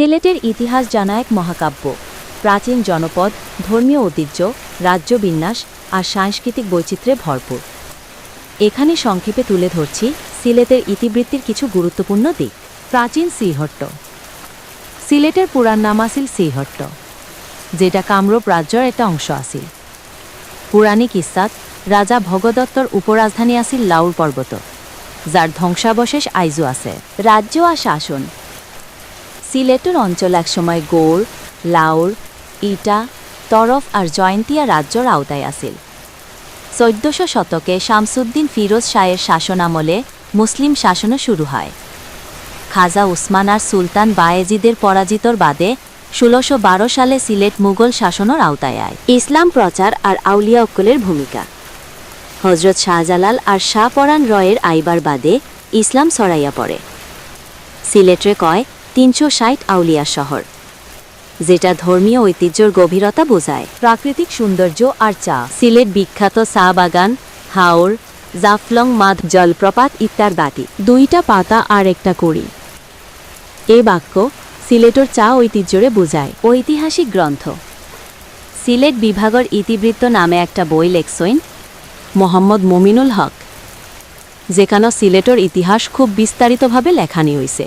সিলেটের ইতিহাস জানা এক মহাকাব্য। প্রাচীন জনপদ, ধর্মীয় ঐতিহ্য, রাজ্য বিন্যাস আর সাংস্কৃতিক বৈচিত্র্যে ভরপুর। এখানে সংক্ষেপে তুলে ধরছি সিলেটের ইতিবৃত্তির কিছু গুরুত্বপূর্ণ দিক। প্রাচীন শ্রীহট্ট। সিলেটের পুরাণ নাম আছিল শ্রীহট্ট, যেটা কামরূপ রাজ্যর একটা অংশ আছিল। পুরাণিক ইস্সাত রাজা ভগদত্তর উপরাজধানী আছিল লাউর পর্বত, যার ধ্বংসাবশেষ আইজু আছে। রাজ্য আর শাসন সিলেটের অঞ্চল একসময় গৌড় লাউর ইটা, তরফ আর জয়ন্তিয়া রাজ্যর আওতায় আছিল। চৈদ্যশো শতকে শামসুদ্দিন ফিরোজ শাহের শাসনামলে মুসলিম শাসনও শুরু হয়। খাজা উসমান আর সুলতান বায়েজিদের পরাজিতর বাদে ষোলোশো বারো সালে সিলেট মুঘল শাসনের আওতায় আয়। ইসলাম প্রচার আর আউলিয়া অক্কলের ভূমিকা। হজরত শাহজালাল আর শাহ শাহপরাণ রয়ের আইবার বাদে ইসলাম ছড়াইয়া পড়ে। সিলেটরে কয় তিনশো ষাট আউলিয়া শহর, যেটা ধর্মীয় ঐতিহ্যর গভীরতা বোঝায়। প্রাকৃতিক সৌন্দর্য আর চা, সিলেট বিখ্যাত চা বাগান, হাওর, জাফলং মাধ জলপ্রপাত ইত্যার ইত্যাদি দুইটা পাতা আর একটা কড়ি। এ বাক্য সিলেটর চা ঐতিহ্যরে বোঝায়। ঐতিহাসিক গ্রন্থ, সিলেট বিভাগর ইতিবৃত্ত নামে একটা বই লেখসইন মোহাম্মদ মমিনুল হক, যেখানে সিলেটর ইতিহাস খুব বিস্তারিতভাবে লেখানি হইছে।